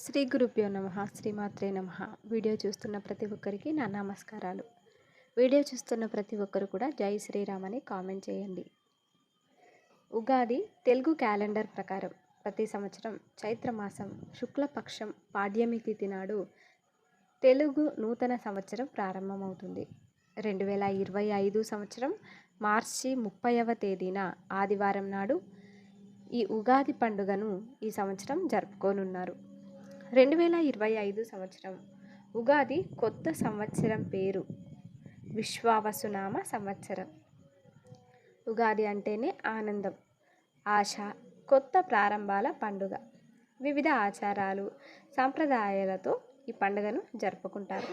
శ్రీ గురుభ్యో నమ శ్రీమాత్రే నమ. వీడియో చూస్తున్న ప్రతి ఒక్కరికి నా నమస్కారాలు. వీడియో చూస్తున్న ప్రతి ఒక్కరు కూడా జై శ్రీరామ్ అని కామెంట్ చేయండి. ఉగాది తెలుగు క్యాలెండర్ ప్రకారం ప్రతి సంవత్సరం చైత్రమాసం శుక్లపక్షం పాడ్యమి తిథి నాడు తెలుగు నూతన సంవత్సరం ప్రారంభమవుతుంది. రెండు వేల ఇరవై ఐదు సంవత్సరం మార్చి ముప్పైవ తేదీన ఆదివారం నాడు ఈ ఉగాది పండుగను ఈ సంవత్సరం జరుపుకోనున్నారు. రెండు వేల ఇరవై ఐదు సంవత్సరం. ఉగాది కొత్త సంవత్సరం పేరు. విశ్వావసునామ సంవత్సరం. ఉగాది అంటేనే ఆనందం ఆశ కొత్త ప్రారంభాల పండుగ. వివిధ ఆచారాలు సాంప్రదాయాలతో ఈ పండుగను జరుపుకుంటారు.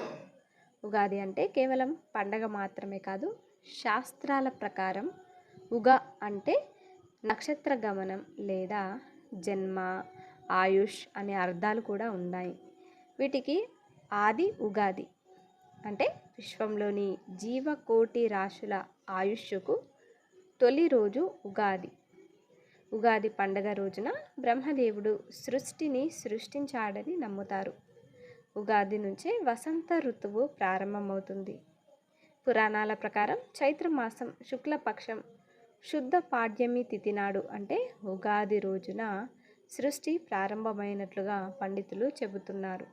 ఉగాది అంటే కేవలం పండగ మాత్రమే కాదు శాస్త్రాల ప్రకారం ఉగా అంటే నక్షత్ర గమనం లేదా జన్మ ఆయుష్ అనే అర్థాలు కూడా ఉన్నాయి. వీటికి ఆది ఉగాది అంటే విశ్వంలోని జీవకోటి రాశుల ఆయుష్కు తొలి రోజు ఉగాది. ఉగాది పండగ రోజున బ్రహ్మదేవుడు సృష్టిని సృష్టించాడని నమ్ముతారు. ఉగాది నుంచే వసంత ఋతువు ప్రారంభమవుతుంది. పురాణాల ప్రకారం చైత్రమాసం శుక్లపక్షం శుద్ధ పాడ్యమి తిథి నాడు అంటే ఉగాది రోజున సృష్టి ప్రారంభమైనట్లుగా పండితులు చెబుతున్నారు.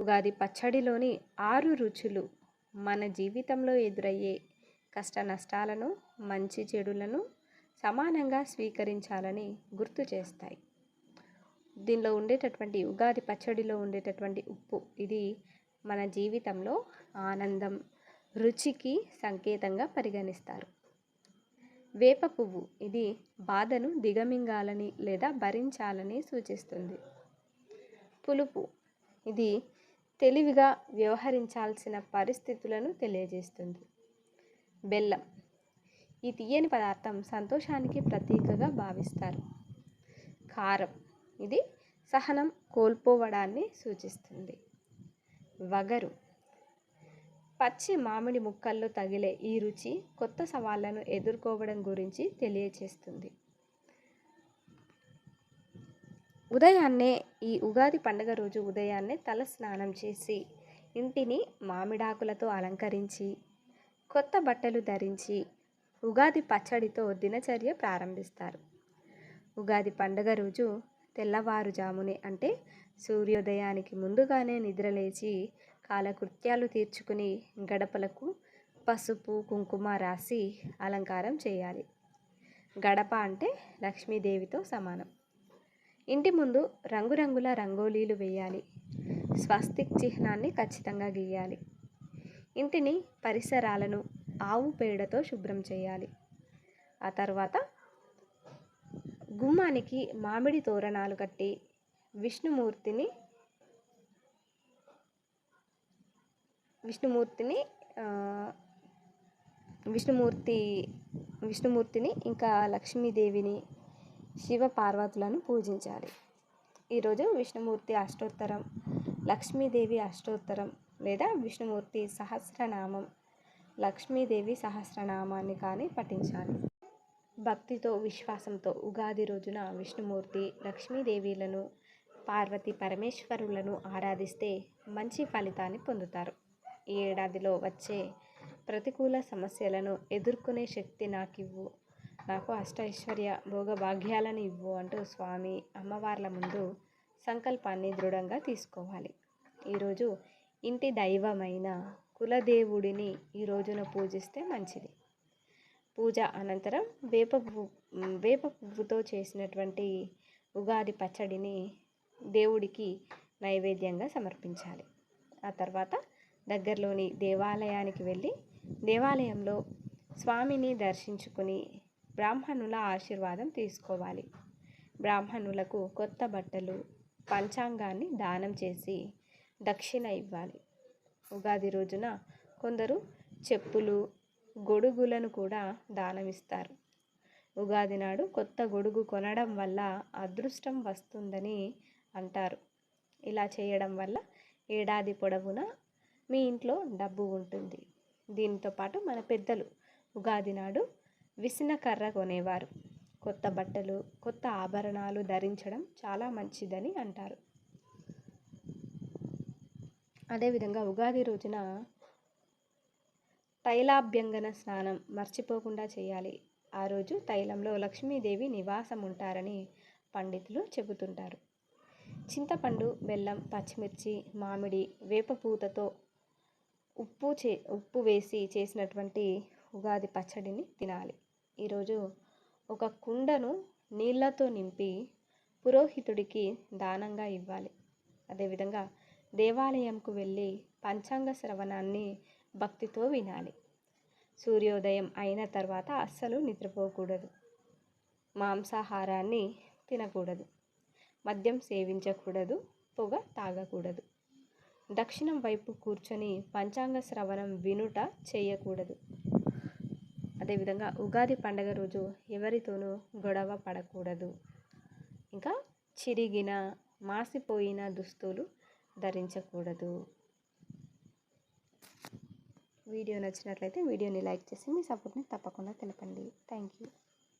ఉగాది పచ్చడిలోని ఆరు రుచులు మన జీవితంలో ఎదురయ్యే కష్ట నష్టాలను మంచి చెడులను సమానంగా స్వీకరించాలని గుర్తు చేస్తాయి. దీనిలో ఉండేటటువంటి ఉగాది పచ్చడిలో ఉండేటటువంటి ఉప్పు ఇది మన జీవితంలో ఆనందం రుచికి సంకేతంగా పరిగణిస్తారు. వేప పువ్వు. ఇది బాధను దిగమింగాలని లేదా భరించాలని సూచిస్తుంది. పులుపు. ఇది తెలివిగా వ్యవహరించాల్సిన పరిస్థితులను తెలియజేస్తుంది. బెల్లం. ఈ తీయని పదార్థం సంతోషానికి ప్రతీకగా భావిస్తారు. కారం. ఇది సహనం కోల్పోవడాన్ని సూచిస్తుంది. వగరు. పచ్చి మామిడి ముక్కల్లో తగిలే ఈ రుచి కొత్త సవాళ్ళను ఎదుర్కోవడం గురించి తెలియచేస్తుంది. ఉదయాన్నే ఈ ఉగాది పండుగ రోజు ఉదయాన్నే తల స్నానం చేసి ఇంటిని మామిడాకులతో అలంకరించి కొత్త బట్టలు ధరించి ఉగాది పచ్చడితో దినచర్య ప్రారంభిస్తారు. ఉగాది పండుగ రోజు తెల్లవారుజామునే అంటే సూర్యోదయానికి ముందుగానే నిద్రలేచి కాలకృత్యాలు తీర్చుకుని గడపలకు పసుపు కుంకుమ రాసి అలంకారం చేయాలి. గడప అంటే లక్ష్మీదేవితో సమానం. ఇంటి ముందు రంగురంగుల రంగోలీలు వేయాలి. స్వస్తిక్ చిహ్నాన్ని ఖచ్చితంగా గీయాలి. ఇంటిని పరిసరాలను ఆవు పేడతో శుభ్రం చేయాలి. ఆ తర్వాత గుమ్మానికి మామిడి తోరణాలు కట్టి విష్ణుమూర్తిని విష్ణుమూర్తిని విష్ణుమూర్తి విష్ణుమూర్తిని ఇంకా లక్ష్మీదేవిని శివ పార్వతులను పూజించాలి. ఈరోజు విష్ణుమూర్తి అష్టోత్తరం లక్ష్మీదేవి అష్టోత్తరం లేదా విష్ణుమూర్తి సహస్రనామం లక్ష్మీదేవి సహస్రనామాన్ని కానీ పఠించాలి. భక్తితో విశ్వాసంతో ఉగాది రోజున విష్ణుమూర్తి లక్ష్మీదేవిలను పార్వతి పరమేశ్వరులను ఆరాధిస్తే మంచి ఫలితాన్ని పొందుతారు. ఈ ఏడాదిలో వచ్చే ప్రతికూల సమస్యలను ఎదుర్కొనే శక్తి నాకు ఇవ్వు నాకు అష్టైశ్వర్య భోగభాగ్యాలను ఇవ్వు అంటూ స్వామి అమ్మవార్ల ముందు సంకల్పాన్ని దృఢంగా తీసుకోవాలి. ఈరోజు ఇంటి దైవమైన కులదేవుడిని ఈ రోజున పూజిస్తే మంచిది. పూజ అనంతరం వేప పువ్వు వేప పువ్వుతో చేసినటువంటి ఉగాది పచ్చడిని దేవుడికి నైవేద్యంగా సమర్పించాలి. ఆ తర్వాత దగ్గరలోని దేవాలయానికి వెళ్ళి దేవాలయంలో స్వామిని దర్శించుకుని బ్రాహ్మణుల ఆశీర్వాదం తీసుకోవాలి. బ్రాహ్మణులకు కొత్త బట్టలు పంచాంగాన్ని దానం చేసి దక్షిణ ఇవ్వాలి. ఉగాది రోజున కొందరు చెప్పులు గొడుగులను కూడా దానమిస్తారు. ఉగాది నాడు కొత్త గొడుగు కొనడం వల్ల అదృష్టం వస్తుందని అంటారు. ఇలా చేయడం వల్ల ఏడాది పొడవునా మీ ఇంట్లో డబ్బు ఉంటుంది. దీనితో పాటు మన పెద్దలు ఉగాది నాడు విసిన కర్ర కొనేవారు. కొత్త బట్టలు కొత్త ఆభరణాలు ధరించడం చాలా మంచిదని అంటారు. అదేవిధంగా ఉగాది రోజున తైలాభ్యంగన స్నానం మర్చిపోకుండా చేయాలి. ఆ రోజు తైలంలో లక్ష్మీదేవి నివాసం ఉంటారని పండితులు చెబుతుంటారు. చింతపండు బెల్లం పచ్చిమిర్చి మామిడి వేపపూతతో ఉప్పు చే ఉప్పు వేసి చేసినటువంటి ఉగాది పచ్చడిని తినాలి. ఈరోజు ఒక కుండను నీళ్ళతో నింపి పురోహితుడికి దానంగా ఇవ్వాలి. అదేవిధంగా దేవాలయంకు వెళ్ళి పంచాంగ శ్రవణాన్ని భక్తితో వినాలి. సూర్యోదయం అయిన తర్వాత అస్సలు నిద్రపోకూడదు. మాంసాహారాన్ని తినకూడదు. మద్యం సేవించకూడదు. పొగ తాగకూడదు. దక్షిణం వైపు కూర్చొని పంచాంగ శ్రవణం వినుట చేయకూడదు. అదేవిధంగా ఉగాది పండగ రోజు ఎవరితోనూ గొడవ పడకూడదు. ఇంకా చిరిగిన మాసిపోయిన దుస్తులు ధరించకూడదు. వీడియో నచ్చినట్లయితే వీడియోని లైక్ చేసి మీ సపోర్ట్ని తప్పకుండా తెలపండి. Thank you.